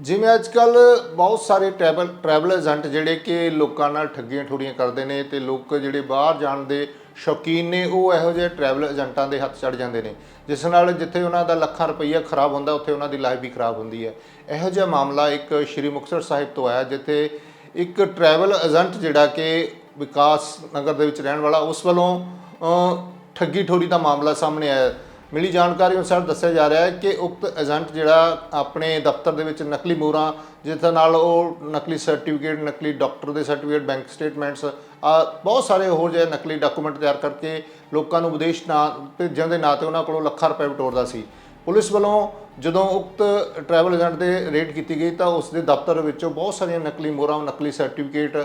ਜਿਵੇਂ ਅੱਜ ਕੱਲ ਬਹੁਤ ਸਾਰੇ ਟਰੈਵਲ ਟਰੈਵਲ ਏਜੰਟ ਜਿਹੜੇ ਕਿ ਲੋਕਾਂ ਨਾਲ ਠੱਗੀਆਂ ਠੋਰੀਆਂ ਕਰਦੇ ਨੇ ਤੇ ਲੋਕ ਜਿਹੜੇ ਬਾਹਰ ਜਾਣ ਦੇ ਸ਼ੌਕੀਨ ਨੇ, ਉਹ ਇਹੋ ਜਿਹੇ ਟਰੈਵਲ ਏਜੰਟਾਂ ਦੇ ਹੱਥ ਚੜ ਜਾਂਦੇ ਨੇ। ਜਿਸ ਨਾਲ ਜਿੱਥੇ ਉਹਨਾਂ ਦਾ ਲੱਖਾਂ ਰੁਪਈਆ ਖਰਾਬ ਹੁੰਦਾ, ਉੱਥੇ ਉਹਨਾਂ ਦੀ ਲਾਈਫ ਵੀ ਖਰਾਬ ਹੁੰਦੀ ਹੈ। ਇਹੋ ਜਿਹਾ ਮਾਮਲਾ ਇੱਕ ਸ਼੍ਰੀ ਮੁਕਤਸਰ ਸਾਹਿਬ ਤੋਂ ਆਇਆ, ਜਿੱਥੇ ਇੱਕ ਟਰੈਵਲ ਏਜੰਟ ਜਿਹੜਾ ਕਿ ਵਿਕਾਸ ਨਗਰ ਦੇ ਵਿੱਚ ਰਹਿਣ ਵਾਲਾ, ਉਸ ਵੱਲੋਂ ਠੱਗੀ ਠੋਰੀ ਦਾ ਮਾਮਲਾ ਸਾਹਮਣੇ ਆਇਆ। ਮਿਲੀ ਜਾਣਕਾਰੀ ਅਨੁਸਾਰ ਦੱਸਿਆ ਜਾ ਰਿਹਾ ਹੈ ਕਿ ਉਕਤ ਏਜੰਟ ਜਿਹੜਾ ਆਪਣੇ ਦਫ਼ਤਰ ਦੇ ਵਿੱਚ ਨਕਲੀ ਮੋਹਰਾਂ ਜਿਸ ਨਾਲ ਉਹ ਨਕਲੀ ਸਰਟੀਫਿਕੇਟ, ਨਕਲੀ ਡਾਕਟਰ ਦੇ ਸਰਟੀਫਿਕੇਟ, ਬੈਂਕ ਸਟੇਟਮੈਂਟਸ, ਆ ਬਹੁਤ ਸਾਰੇ ਹੋਰ ਜਿਹੇ ਨਕਲੀ ਡਾਕੂਮੈਂਟ ਤਿਆਰ ਕਰਕੇ ਲੋਕਾਂ ਨੂੰ ਵਿਦੇਸ਼ ਨਾ ਭੇਜਣ ਦੇ ਨਾਂ ਤੇ ਉਹਨਾਂ ਕੋਲੋਂ ਲੱਖਾਂ ਰੁਪਏ ਵਟੋਰਦਾ ਸੀ। ਪੁਲਿਸ ਵੱਲੋਂ ਜਦੋਂ ਉਕਤ ਟਰੈਵਲ ਏਜੰਟ ਦੇ ਰੇਡ ਕੀਤੀ ਗਈ ਤਾਂ ਉਸ ਦੇ ਦਫ਼ਤਰ ਵਿੱਚੋਂ ਬਹੁਤ ਸਾਰੀਆਂ ਨਕਲੀ ਮੋਹਰਾਂ, ਨਕਲੀ ਸਰਟੀਫਿਕੇਟ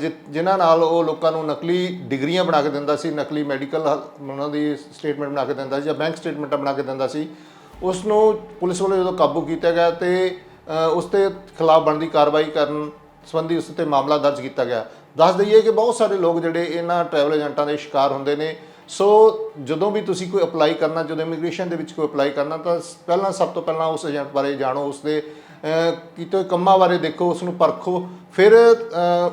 ਜਿ- ਜਿਨ੍ਹਾਂ ਨਾਲ ਉਹ ਲੋਕਾਂ ਨੂੰ ਨਕਲੀ ਡਿਗਰੀਆਂ ਬਣਾ ਕੇ ਦਿੰਦਾ ਸੀ, ਨਕਲੀ ਮੈਡੀਕਲ ਉਹਨਾਂ ਦੀ ਸਟੇਟਮੈਂਟ ਬਣਾ ਕੇ ਦਿੰਦਾ ਸੀ ਜਾਂ ਬੈਂਕ ਸਟੇਟਮੈਂਟਾਂ ਬਣਾ ਕੇ ਦਿੰਦਾ ਸੀ। ਉਸ ਨੂੰ ਪੁਲਿਸ ਵੱਲੋਂ ਜਦੋਂ ਕਾਬੂ ਕੀਤਾ ਗਿਆ ਤੇ ਉਸ ਦੇ ਖਿਲਾਫ ਬਣਦੀ ਕਾਰਵਾਈ ਕਰਨ ਸੰਬੰਧੀ ਉਸ ਤੇ ਮਾਮਲਾ ਦਰਜ ਕੀਤਾ ਗਿਆ। ਦੱਸ ਦਈਏ ਕਿ ਬਹੁਤ ਸਾਰੇ ਲੋਕ ਜਿਹੜੇ ਇਹਨਾਂ ਟਰੈਵਲ ਏਜੰਟਾਂ ਦੇ ਸ਼ਿਕਾਰ ਹੁੰਦੇ ਨੇ ਸੋ ਜਦੋਂ ਵੀ ਤੁਸੀਂ ਕੋਈ ਅਪਲਾਈ ਕਰਨਾ, ਜਦੋਂ ਇਮੀਗ੍ਰੇਸ਼ਨ ਦੇ ਵਿੱਚ ਕੋਈ ਅਪਲਾਈ ਕਰਨਾ, ਤਾਂ ਪਹਿਲਾਂ ਸਭ ਤੋਂ ਪਹਿਲਾਂ ਉਸ ਏਜੰਟ ਬਾਰੇ ਜਾਣੋ ਉਸ ਦੇ ਕੀਤੇ ਹੋਏ ਕੰਮਾਂ ਬਾਰੇ ਦੇਖੋ ਉਸ ਨੂੰ ਪਰਖੋ, ਫਿਰ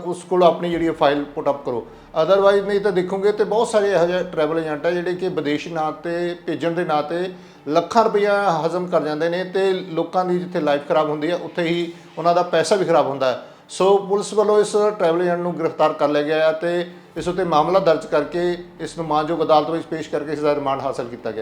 ਉਸ ਕੋਲ ਆਪਣੀ ਜਿਹੜੀ ਫਾਈਲ ਪੁੱਟ ਅਪ ਕਰੋ। ਅਦਰਵਾਈਜ਼ ਨਹੀਂ ਤਾਂ ਦੇਖੋਗੇ ਤੇ ਬਹੁਤ ਸਾਰੇ ਇਹੋ ਜਿਹੇ ਟਰੈਵਲ ਏਜੰਟ ਆ, ਜਿਹੜੇ ਕਿ ਵਿਦੇਸ਼ੀ ਨਾਂ ਤੇ, ਭੇਜਣ ਦੇ ਨਾਂ ਤੇ ਲੱਖਾਂ ਰੁਪਈਆ ਹਜ਼ਮ ਕਰ ਜਾਂਦੇ ਨੇ ਤੇ ਲੋਕਾਂ ਦੀ ਜਿੱਥੇ ਲਾਈਫ ਖਰਾਬ ਹੁੰਦੀ ਹੈ ਉੱਥੇ ਹੀ ਉਹਨਾਂ ਦਾ ਪੈਸਾ ਵੀ ਖਰਾਬ ਹੁੰਦਾ। ਹੈ ਸੋ ਪੁਲਿਸ ਵੱਲੋਂ ਇਸ ਟਰੈਵਲ ਏਜੰਟ ਨੂੰ ਗ੍ਰਿਫਤਾਰ ਕਰ ਲਿਆ ਗਿਆ ਹੈ ਤੇ ਇਸ ਉੱਤੇ ਮਾਮਲਾ ਦਰਜ ਕਰਕੇ ਇਸ ਨੂੰ ਮਾਨਯੋਗ ਅਦਾਲਤ ਵਿੱਚ ਪੇਸ਼ ਕਰਕੇ ਇਸ ਦਾ ਰਿਮਾਂਡ ਹਾਸਲ ਕੀਤਾ ਗਿਆ।